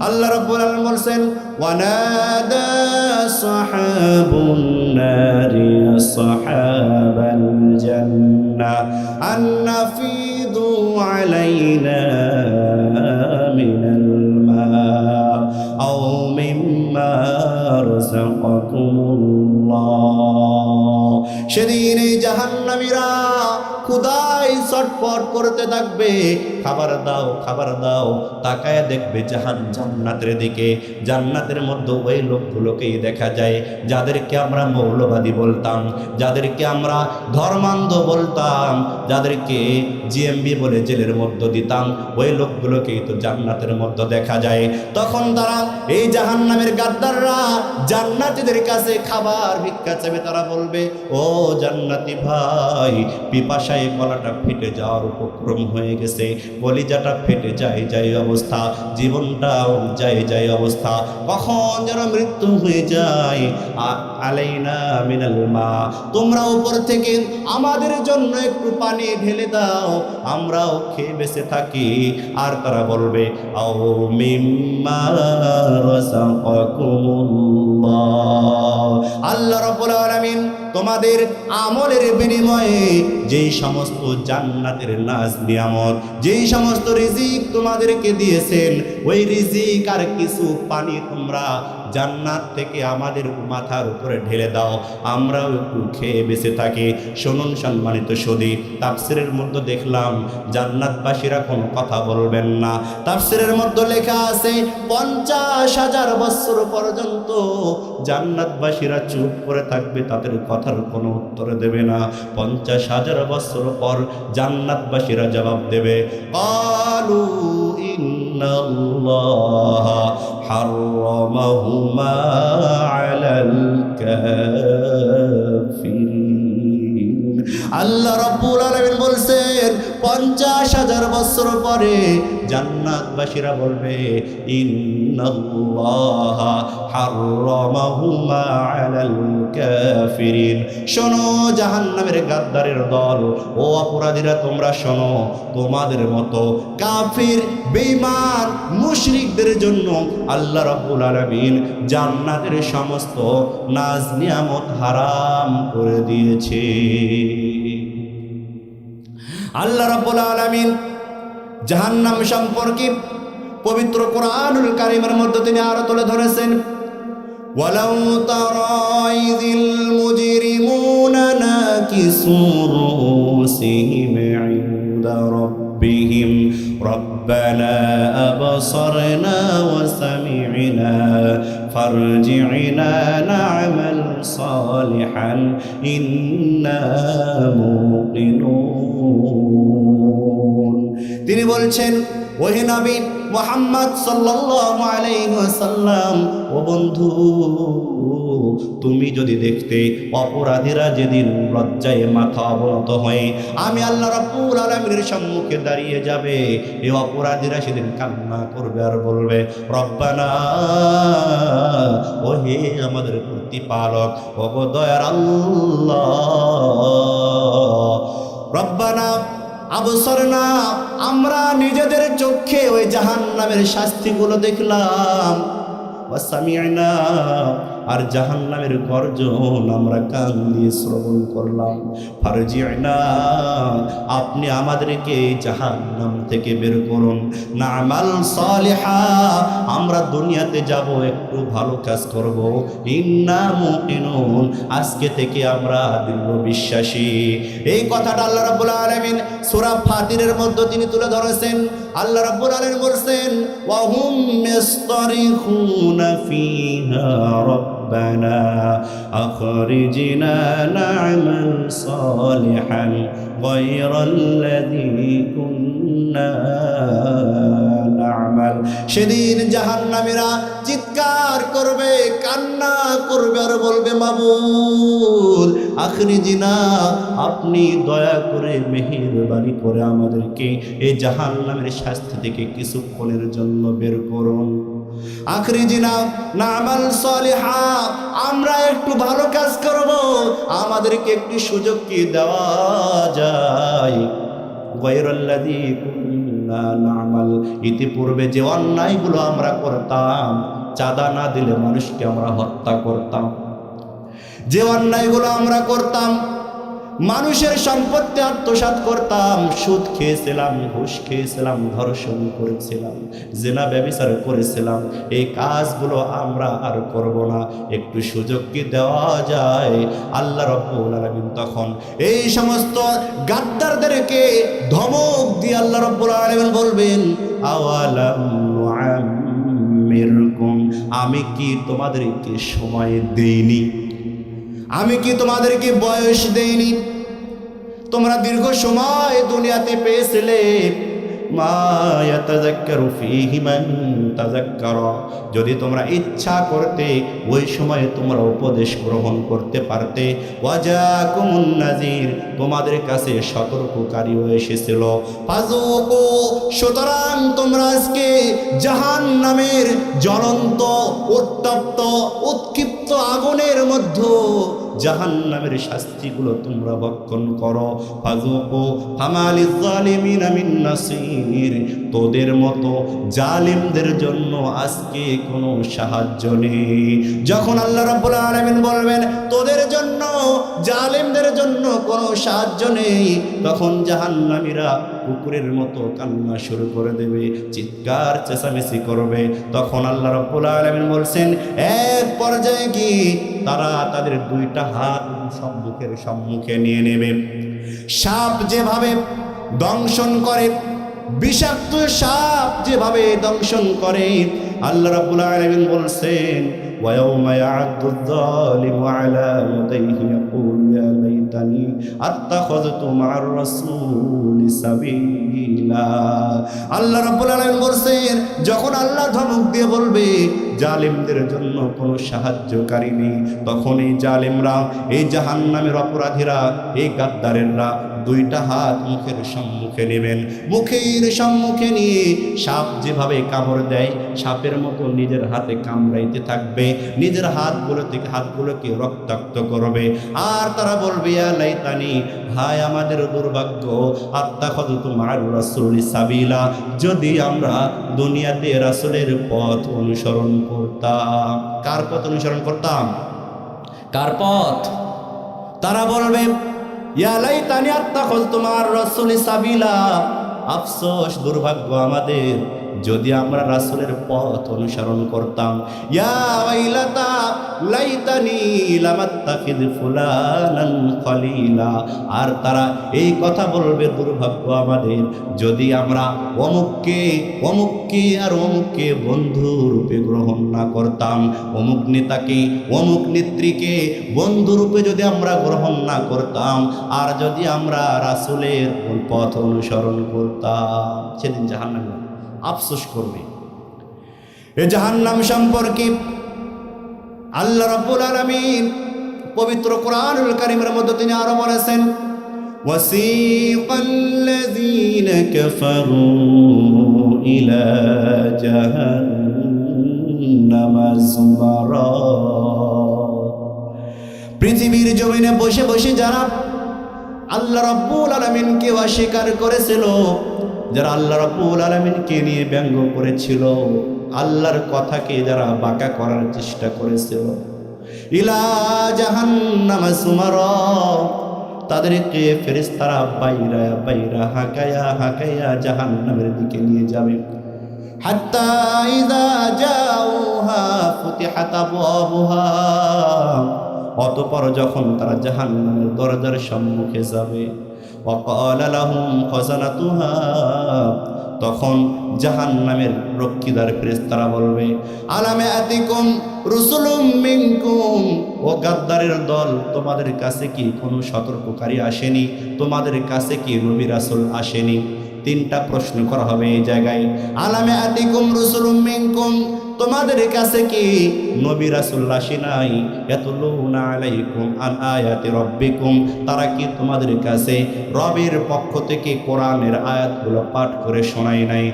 আল্লাহ রাব্বুল আলামিন বলছেন, ওয়ানাদা সাহাবুন নারি সাহাবাল জান্নাহ আন নাফিদু আলাইনা মিনাল মা সেদিন এই জাহান্নামীরা খুদাই চটপট করতে থাকবে। খাবার দাও খাবার দাও। তাকায় দেখবে জাহান জান্নাতের দিকে। জান্নাতের মধ্যে ওই লোকগুলোকেই দেখা যায়, যাদেরকে আমরা মৌলবাদী বলতাম, যাদেরকে আমরা ধর্মান্ধ বলতাম, যাদেরকে জিএমবি বলে জেলের মধ্যে দিতাম, ওই লোকগুলোকেই তো জান্নাতের মধ্যে দেখা যায়। তখন তারা এই জাহান্নামের গাদ্দাররা জান্নাতীদের কাছে খাবার ভিক্ষা চাবে তারা বলবে, ও জান্নাতি ভাই, পিপাসায় গলাটা ফেটে যাওয়ার উপক্রম হয়ে গেছে। কলিজাটা ফেটে যায় যায় অবস্থা। জীবনটাও যায় যায় অবস্থা। কখন যেন মৃত্যু হয়ে যায়। আলাইনা মিনাল মা। তোমরা উপর থেকে আমাদের জন্য একটু পানি ঢেলে দাও। আমরাও খেয়ে বেঁচে থাকি। আর তারা বলবে, আও মিম্মা আলামিন তোমাদের আমলের বিনিময়ে যেই সমস্ত জান্নাতের নাজ নিয়ামত, যেই সমস্ত রিজিক তোমাদেরকে দিয়েছেন, ওই রিজিক আর কিছু পানি তোমরা জান্নাত থেকে আমাদের মাথার উপরে ঢেলে দাও, আমরাও একটু খেয়ে বেঁচে থাকি। শুনুন সম্মানিত সদী, তাফসিরের মধ্যে দেখলাম জান্নাতবাসীরা কোনো কথা বলবেন না। তাফসিরের মধ্যে লেখা আছে, পঞ্চাশ হাজার বছর পর্যন্ত জান্নাতবাসীরা চুপ করে থাকবে, তাদের কথার কোনো উত্তর দেবে না। পঞ্চাশ হাজার বছর পর জান্নাতবাসীরা জবাব দেবে, কালু ইন্নাল্লাহ حرمهما على الكافرين আল্লাহ রব্বুল আলামিন বলছেন পঞ্চাশ হাজার বছর পরে জান্নাতবাসীরা বলবে শোনো, জাহান্নামের গাদ্দারের দল, ও অপরাধীরা তোমরা শোনো, তোমাদের মতো কাফির, বেঈমান, মুশরিকদের জন্য আল্লাহ রাব্বুল আলামিন জান্নাতের সমস্ত নাজ নিয়ামত হারাম করে দিয়েছে। আল্লাহ রাব্বুল আলামিন জাহান্নাম সম্পর্কে পবিত্র কোরআনুল কারিমের মধ্যে তিনি আরো তুলে ধরেছেন ولو ترى إذ المجرمون ناكسوا رؤوسهم عند ربهم ربنا أبصرنا وسمعنا فارجعنا نعمل صالحا إنا موقنون তিনি বলছেন ওহে নবী মোহাম্মদ সাল্লাল্লাহু আলাইহি ওয়াসাল্লাম ও বন্ধু তুমি যদি দেখতে অপরাধীরা যেদিন লজ্জায় মাথা অবনত হয়ে, আমি আল্লাহ রাব্বুল আলামিনের সম্মুখে দাঁড়িয়ে যাবে। এই অপরাধীরা সেদিন কান্না করবে আর বলবে, রব্বানা ও হে আমাদের প্রতিপালক ও গো দয়ার আল্লাহ। রব্বানা, আবসর না, আমরা নিজেদের চোখে ওই জাহান নামের শাস্তিগুলো দেখলাম। ওয়াসামিআনা আর জাহান নামের গর্জন আমরা কান দিয়ে শ্রবণ করলাম। ফারজিআনা আপনি আমাদেরকে জাহান নাম থেকে বের করুন। না আমাল সালিহা, আমরা দুনিয়াতে যাব, একটু ভালো কাজ করব। ইন্না মুকিনুন আজকে থেকে আমরা দৃঢ় বিশ্বাসী। এই কথাটা আল্লাহ রাব্বুল আলামিন সূরা ফাতিরের মধ্যে তিনি তুলে ধরেছেন। আল্লাহ রাব্বুল আলামিন বলছেন, ওয়া ربنا أخرجنا نعمل صالحا غير الذي كنا نعمل সেদিন জাহান্নামীরা চিৎকার করবে কান্না করবে আর বলবে মাবুল আখরি জিনা আপনি দয়া করে মেহেরবানি করে আমাদেরকে এই জাহান্নামের শাস্তি থেকে কিছুক্ষণের জন্য বের করুন আখরি জিনা নামাল সলিহা, আমরা একটু ভালো কাজ করব, আমাদেরকে একটি সুযোগ কি দেওয়া যায়? নামাল, ইতিপূর্বে যে অন্যায়গুলো আমরা করতাম, চাঁদা না দিলে মানুষকে আমরা হত্যা করতাম। যে অন্যায়গুলো আমরা করতাম মানুষের সম্পত্তি আত্মসাৎ করতাম, সুদ খেয়েছিলাম, ঘুষ খেয়েছিলাম, ধর্ষণ করেছিলাম, জেনা ব্যবচার করেছিলাম। এই কাজগুলো আমরা আর করব না। একটু সুযোগ কি দেওয়া যায়? আল্লাহ রব্বুল আলামিন তখন এই সমস্ত গাদ্দারদেরকে ধমক দিয়ে আল্লাহ রব্বুল আলামিন বলবেন, আওয়ালাম আমি কি তোমাদেরকে সময় দেইনি? আমি কি তোমাদেরকে বয়স দেইনি? তোমরা দীর্ঘ সময় দুনিয়াতে পেয়েছিলে। যদি তোমরা ইচ্ছা করতে, ওই সময়ে তোমরা উপদেশ গ্রহণ করতে পারতে। তোমাদের কাছে সতর্ককারীও এসেছিল। সুতরাং তোমরা আজকে জাহান নামের জ্বলন্ত, উত্তপ্ত, উৎক্ষিপ্ত আগুনের মধ্যে জাহান নামের শাস্তিগুলো তোমরা ভক্ষণ করো। ফাজুকু ফামালিজ জালিমিন মিন নাসির। তোদের মতো জালিমদের জন্য আজকে কোনো সাহায্য নেই। যখন আল্লাহ রাব্বুল আলামিন বলবেন, তোদের জন্য, জালিমদের জন্য কোনো সাহায্য নেই, তখন জাহান্নামীরা কুকুরের মতো কান্না শুরু করে দেবে, চিৎকার, চেঁচামেচি করবে। তখন আল্লাহ রাব্বুল আলামিন বলছেন, এক পর্যায়ে কি তারা তাদের দুইটা হাত সম্মুখের সম্মুখে নিয়ে নেবে। সাপ যেভাবে দংশন করে বিষাক্ত সাপ যেভাবে দংশন করে আল্লাহ রাব্বুল আলামিন বলছেন ويوم يعض الظالم على يديه يقول يا ليتني اتخذت مع الرسول سبيلا আল্লাহ রাব্বুল আলামিন বলছেন, যখন আল্লাহ ধমক দিয়ে বলবে, জালিমদের জন্য কোনো সাহায্যকারী নেই তখন এই জালিমরা, এই জাহান্নামের অপরাধীরা, এই গাদ্দারেররা দুইটা হাত মুখের সম্মুখে নেবেন। মুখের সম্মুখে নিয়ে সাপ যেভাবে কামড় দেয়, সাপের মতো নিজের হাতে কামড়াইতে থাকবে, নিজের হাতগুলো থেকে হাতগুলোকে রক্তাক্ত করবে। আর তারা বলবে, "ইয়া লাইতানি হায় আমাদের দুর্ভাগ্য আত্মা কত তোমার রাসূল সাবিলা, যদি আমরা দুনিয়াতে রাসূলের পথ অনুসরণ করতাম। কার পথ অনুসরণ করতাম? কার পথ? তারা বলবে ইয়ালাই তানি আত্মাখল তোমার রসুল সাবিলা। আফসোস, দুর্ভাগ্য আমাদের, যদি আমরা রাসূলের পথ অনুসরণ করতাম। ইয়া ওয়াইলাতা আর তারা এই কথা বলবে, দুর্ভাগ্য আমাদের, যদি আমরা অমুককে অমুককে আর অমুককে বন্ধু রূপে গ্রহণ না করতাম, অমুক নেতাকে, অমুক নেত্রীকে বন্ধু রূপে যদি আমরা গ্রহণ না করতাম, আর যদি আমরা রাসূলের পথ অনুসরণ করতাম, সেদিন জাহান্নামে আফসোস করবে। এ জাহান্নাম সম্পর্কে আল্লাহ রাব্বুল আলামিন পবিত্র কোরআনুল কারীমের মধ্যে তিনি আরো বলেছেন وسيق الذين كفروا إلى جهنم زمرا পৃথিবীর জমিনে বসে বসে যারা আল্লাহ রব্বুল আলমিনকে অস্বীকার করেছিল যারা আল্লাহ রব্বুল আলমিনকে নিয়ে ব্যঙ্গ করেছিল আল্লাহর কথাকে যারা বাঁকা করার চেষ্টা করেছিল। ইলা জাহান্নামা সুমার, তাদেরকে ফেরেস্তারা বাইরা বাইরা, হাকায়া হাকায়া জাহান্নামের দিকে নিয়ে যাবে। হাত্তা ইদা যাউহা ফুতিহাত আবওয়াবুহা, অতপর যখন তারা জাহান্নামের দরজার সম্মুখে যাবে ওয়াকালা খজানা তুহা তখন জাহান নামের রক্ষিদার ফেরেস্তারা বলবে, আলামে আতিকুম রুসুলুম মিনকুম? ও গাদ্দারের দল, তোমাদের কাছে কি কোনো সতর্ককারী আসেনি? তোমাদের কাছে কি নবী রাসূল আসেনি? তিনটা প্রশ্ন করা হবে এই জায়গায়, আলামে আতিকুম রুসুলুম মিনকুম? তোমাদের কাছে কি? নবী রাসূল আসে নাই। ইয়াতুলুনা আলাইকুম আন আয়াতি রাব্বিকুম। তারা কি তোমাদের কাছে রবের পক্ষ থেকে কোরআনের আয়াতগুলো পাঠ করে শোনায় নাই?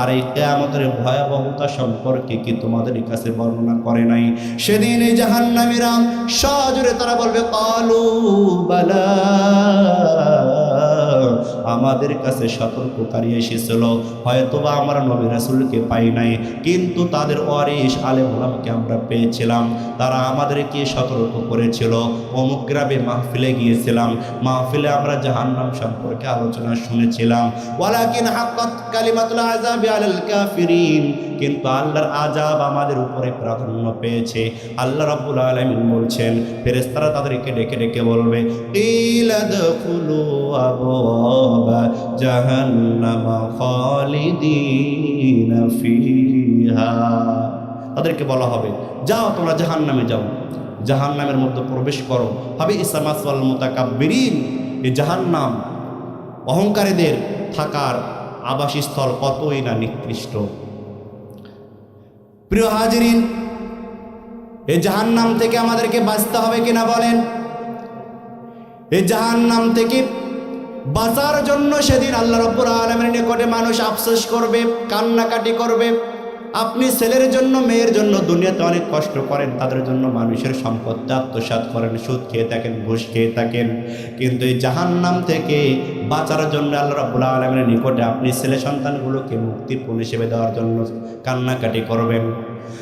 আর এই কিয়ামতের ভয়াবহতা সম্পর্কে কি তোমাদের কাছে বর্ণনা করে নাই? সেদিন এই জাহান্নামীরা সজোরে তারা বলবে, কালু বালা। আমাদের কাছে সতর্ককারী এসেছিল। হয়তোবা আমরা নবী রাসুলকে পাই নাই, কিন্তু তাদের অরিস আলে গোলামকে আমরা পেয়েছিলাম। তারা আমাদেরকে সতর্ক করেছিল। অমুক গ্রামে মাহফিলে গিয়েছিলাম। মাহফিলে আমরা জাহান্নাম সম্পর্কে আলোচনা শুনেছিলাম। ওয়ালাকিন হাক্কাত কালিমাতুল আযাবি আলাল কাফিরিন। কিন্তু আল্লাহর আজাব আমাদের উপরে প্রাধান্য পেয়েছে। আল্লাহ রাব্বুল আলামিন বলছেন, ফেরেশতারা তাদেরকে ডেকে ডেকে বলবে জাহান্নামা খালিদিনা ফিহা। তাদেরকে বলা হবে, যাও তোমরা জাহান্নামে যাও। জাহান্নামের মধ্যে প্রবেশ করো। হবে ইসলামাসওয়াল মোতাকাব্বিরিন। এই জাহান্নাম অহংকারীদের থাকার আবাসস্থল কতই না নিকৃষ্ট। প্রিয় হাজরিন এই জাহান্নাম থেকে আমাদেরকে বাঁচতে হবে কিনা বলেন? এই জাহান্নাম থেকে বাঁচার জন্য সেদিন আল্লাহ রব্বুর আলমের নিকটে মানুষ আফসোস করবে, কান্নাকাটি করবে। আপনি ছেলের জন্য মেয়ের জন্য দুনিয়াতে অনেক কষ্ট করেন তাদের জন্য মানুষের সম্পদটা আত্মসাৎ করেন সুদ খেয়ে থাকেন ঘুষ খেয়ে থাকেন কিন্তু এই জাহান্নাম থেকে বাঁচার জন্য আল্লাহ রব্বুল আলমের নিকটে আপনি ছেলে সন্তানগুলোকে মুক্তিপূর্ণ হিসেবে দেওয়ার জন্য কান্নাকাটি করবেন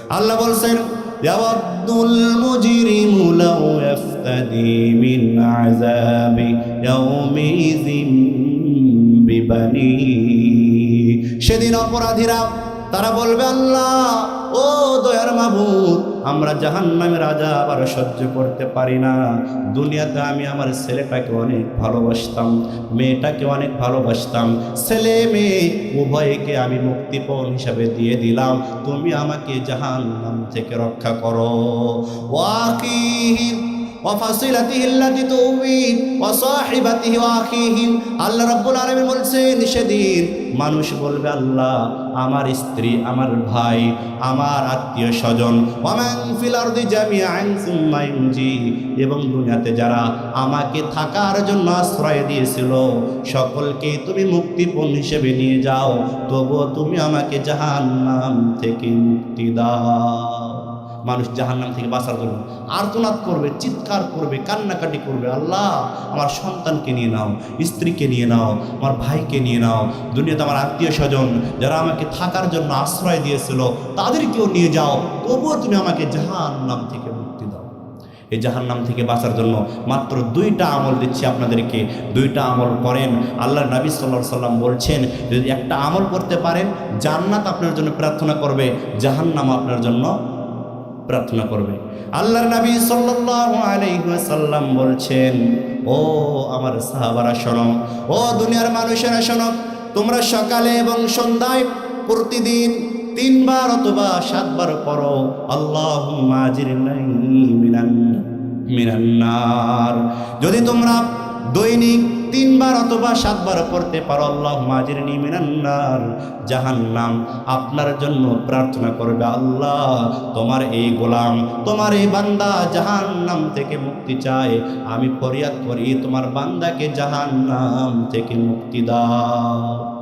আল্লাহ বলছেন يود المجرم لو يفتدي من عذاب يومئذ ببنيه সেদিন অপরাধীরা তারা বলবে, আল্লাহ, ও দয়ার মাবুদ, আমরা জাহান জাহান্নামের রাজা আর সহ্য করতে পারি না। দুনিয়াতে আমি আমার ছেলেটাকে অনেক ভালোবাসতাম, মেয়েটাকে অনেক ভালোবাসতাম। ছেলে মেয়ে, উভয়কে আমি মুক্তিপণ হিসাবে দিয়ে দিলাম। তুমি আমাকে জাহান্নাম থেকে রক্ষা করো। ওয়াকিহিম وفصيلته التي تؤوي وصاحبته واخيه আল্লাহ রাব্বুল আলামিন বলছেন সেদিন মানুষ বলবে আল্লাহ আমার স্ত্রী আমার ভাই আমার আত্মীয় স্বজন ওয়ামান ফিল আরদি জামিআন সুম্মা ইউনজি এবং দুনিয়াতে যারা আমাকে থাকার জন্য আশ্রয় দিয়েছিল সকলকে তুমি মুক্তিপণ হিসেবে নিয়ে যাও তবুও তুমি আমাকে জাহান্নাম থেকে মুক্তি দাও মানুষ জাহান্নাম থেকে বাঁচার জন্য আর্তনাদ করবে, চিৎকার করবে, কান্নাকাটি করবে। আল্লাহ, আমার সন্তানকে নিয়ে নাও, স্ত্রীকে নিয়ে নাও, আমার ভাইকে নিয়ে নাও, দুনিয়াতে আমার আত্মীয় স্বজন যারা আমাকে থাকার জন্য আশ্রয় দিয়েছিল, তাদেরকেও নিয়ে যাও। তবুও তুমি আমাকে জাহান্নাম থেকে মুক্তি দাও। এই জাহান্নাম থেকে বাঁচার জন্য মাত্র দুইটা আমল দিচ্ছি আপনাদেরকে। দুইটা আমল করেন আল্লাহ নবী সাল্লাহ সাল্লাম বলছেন, যদি একটা আমল করতে পারেন, জান্নাত আপনার জন্য প্রার্থনা করবে, জাহান্নাম আপনার জন্য প্রার্থনা করবে। আল্লাহর নবী ওয়াসাল্লাম বলছেন, ও আমার সাহাবারা শোনো, ও দুনিয়ার মানুষেরা শোনো, তোমরা সকালে এবং সন্ধ্যায় প্রতিদিন তিনবার অথবা সাতবার আজিরনি মিনান, মিনান্নার। যদি তোমরা দৈনিক তিনবার অথবা সাতবার পড়তে পারো। আল্লাহ মাজির নিমিনান্নার জাহান্নাম, আপনার জন্য প্রার্থনা করবে আল্লাহ। তোমার এই গোলাম, তোমার এই বান্দা জাহান্নাম থেকে মুক্তি চায়। আমি ফরিয়াদ করি, তোমার বান্দাকে জাহান্নাম থেকে মুক্তি দাও।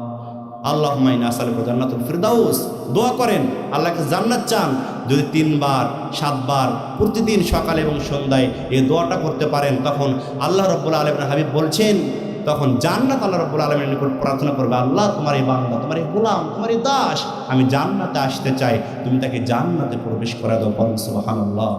আল্লাহ মাইনা আসালুল জান্নাতুল ফিরদাউস। দোয়া করেন, আল্লাহকে জান্নাত চান। যদি তিনবার, সাতবার, প্রতিদিন সকালে এবং সন্ধ্যায় এই দোয়াটা করতে পারেন, তখন আল্লাহ রব্বুল আলমের হাবিব বলছেন, তখন জান্নাত আল্লাহ রব্বুল আলমের নিকট প্রার্থনা করবে, আল্লাহ, তোমার এই বান্দা, তোমার এই গোলাম, তোমার এই দাস, আমি জান্নাতে আসতে চাই। তুমি তাকে জান্নাতে প্রবেশ করে দাও পরম সুবহানাল্লাহ।